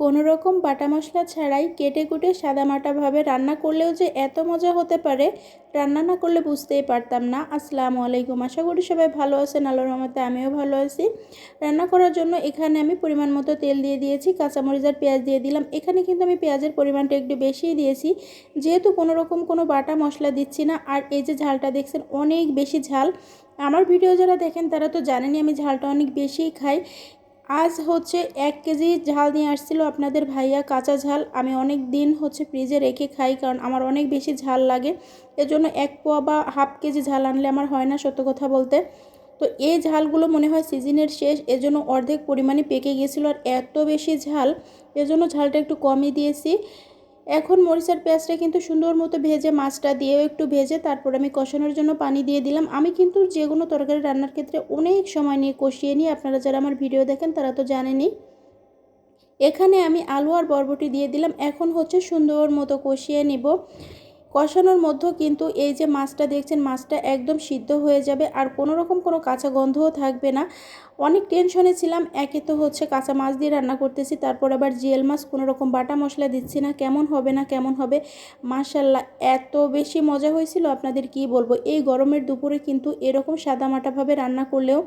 কোনো রকম বাটা মশলা ছাড়াই কেটে কুটে সাদামাটাভাবে রান্না করলেও যে এত মজা হতে পারে, রান্না না করলে বুঝতেই পারতাম না। আসসালামু আলাইকুম। আশা করি সবাই ভালো আছেন, আল্লাহর রহমতে আমিও ভালো আছি। রান্না করার জন্য এখানে আমি পরিমাণ মতো তেল দিয়ে দিয়েছি, কাঁচামরিচ আর পেঁয়াজ দিয়ে দিলাম। এখানে কিন্তু আমি পেঁয়াজের পরিমাণটা একটু বেশিই দিয়েছি। যেহেতু কোনো রকম কোনো বাটা মশলা দিচ্ছি না, আর এই যে ঝালটা দেখছেন অনেক বেশি ঝাল। আমার ভিডিও যারা দেখেন তারা তো জানেনই আমি ঝালটা অনেক বেশিই খাই। আজ হচ্ছে এক কেজি ঝাল নিয়ে আসছিল আপনাদের ভাইয়া, কাঁচা ঝাল। আমি অনেক দিন হচ্ছে ফ্রিজে রেখে খাই কারণ আমার অনেক বেশি ঝাল লাগে। এজন্য এক পোয়া বা হাফ কেজি ঝাল আনলে আমার হয় না সত্য কথা বলতে। তো এই ঝালগুলো মনে হয় সিজনের শেষ, এজন্য অর্ধেক পরিমাণে পেকে গিয়েছিল আর এত বেশি ঝাল, এজন্য ঝালটা একটু কমই দিয়েছি। এখন মরিচার পেঁয়াজটা কিন্তু সুন্দর মতো ভেজে মাছটা দিয়েও একটু ভেজে তারপর আমি কষানোর জন্য পানি দিয়ে দিলাম। আমি কিন্তু যে কোনো তরকারি রান্নার ক্ষেত্রে অনেক সময় নিয়ে কষিয়ে নিই। আপনারা যারা আমার ভিডিও দেখেন তারা তো জানেনি এখানে আমি আলু আর বরবটি দিয়ে দিলাম। এখন হচ্ছে সুন্দর মতো কষিয়ে নিব। কষানোর মধ্যেও কিন্তু এই যে মাছটা দেখছেন, মাছটা একদম সিদ্ধ হয়ে যাবে আর কোনো রকম কোনো কাঁচা গন্ধও থাকবে না। অনেক টেনশনে ছিলাম, একে তো হচ্ছে কাঁচা মাছ দিয়ে রান্না করতেছি, তারপর আবার জিয়েল মাছ কোনো রকম বাটা মশলা দিচ্ছি না, কেমন হবে না, কেমন হবে? মাশাল্লাহ এত বেশি মজা হয়েছিল, আপনাদের কি বলব? এই গরমের দুপুরে কিন্তু এরকম সাদামাটাভাবে রান্না করলেও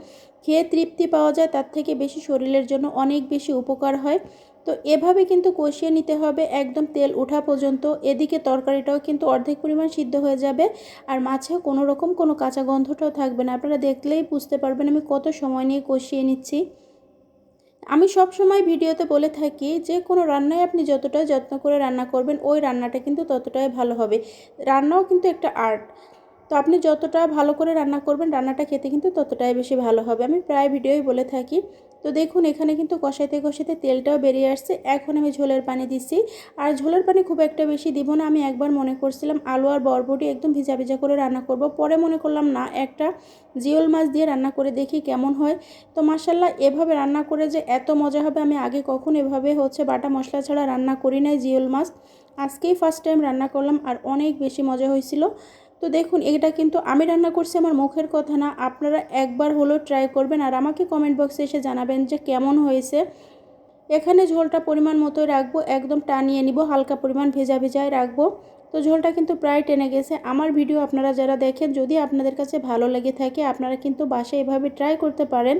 খেয়ে তৃপ্তি পাওয়া যায়, তার থেকে বেশি শরীরের জন্য অনেক বেশি উপকার হয়। তো এভাবে কিন্তু কষিয়ে নিতে হবে একদম তেল ওঠা পর্যন্ত। এদিকে তরকারিটাও কিন্তু অর্ধেক পরিমাণ সিদ্ধ হয়ে যাবে। আর মাছে কোনো রকম কোনো কাঁচা গন্ধটাও থাকবে না। আপনারা দেখলেই বুঝতে পারবেন আমি কত সময় নিয়ে কষিয়ে নিচ্ছি। আমি সব সময় ভিডিওতে বলে থাকি যে, কোনো রান্নায় আপনি যতটা যত্ন করে রান্না করবেন, ওই রান্নাটা কিন্তু ততটাই ভালো হবে। রান্নাও কিন্তু একটা আর্ট। তো আপনি যতটা ভালো করে রান্না করবেন, রান্নাটা খেতে কিন্তু ততটাই বেশি ভালো হবে। আমি প্রায় ভিডিওই বলে থাকি। তো দেখুন, এখানে কিন্তু কষাইতে কষাইতে তেলটাও বেরিয়ে আসছে। এখন আমি ঝোলের পানি দিচ্ছি। আর ঝোলের পানি খুব একটা বেশি দিব না। আমি একবার মনে করছিলাম আলু আর বরবটি একদম ভিজা ভিজা করে রান্না করব। পরে মনে করলাম, না, একটা জিওল মাছ দিয়ে রান্না করে দেখি কেমন হয়। তো মাসাল্লাহ এভাবে রান্না করে যে এত মজা হবে, আমি আগে কখন এভাবে হচ্ছে বাটা মশলা ছাড়া রান্না করি নাই জিওল মাছ। আজকেই ফার্স্ট টাইম রান্না করলাম, আর অনেক বেশি মজা হয়েছিল। তো দেখুন, এটা কিন্তু আমি রান্না করছি, আমার মুখের কথা না। আপনারা একবার হলেও ট্রাই করবেন আর আমাকে কমেন্ট বক্সে এসে জানাবেন যে কেমন হয়েছে। এখানে ঝোলটা পরিমাণ মতোই রাখব, একদম টানিয়ে নিব, হালকা পরিমাণ ভেজা ভেজায় রাখব। তো ঝোলটা কিন্তু প্রায় টেনে গেছে। আমার ভিডিও আপনারা যারা দেখেন, যদি আপনাদের কাছে ভালো লেগে থাকে, আপনারা কিন্তু বাসায় এভাবে ট্রাই করতে পারেন।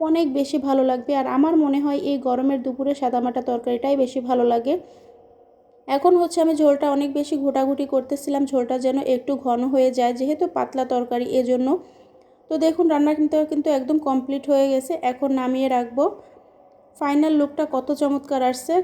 অনেক বেশি ভালো লাগবে। আর আমার মনে হয় এই গরমের দুপুরে সাদামাটা তরকারিটাই বেশি ভালো লাগে। এখন হচ্ছে আমি ঝোলটা অনেক বেশি ঘোটাঘুটি করতেছিলাম, ঝোলটা যেন একটু ঘন হয়ে যায়, যেহেতু পাতলা তরকারি এজন্য। তো দেখুন, রান্না কিন্তু কিন্তু একদম কমপ্লিট হয়ে গেছে। এখন নামিয়ে রাখব। ফাইনাল লুকটা কত চমৎকার আসছে।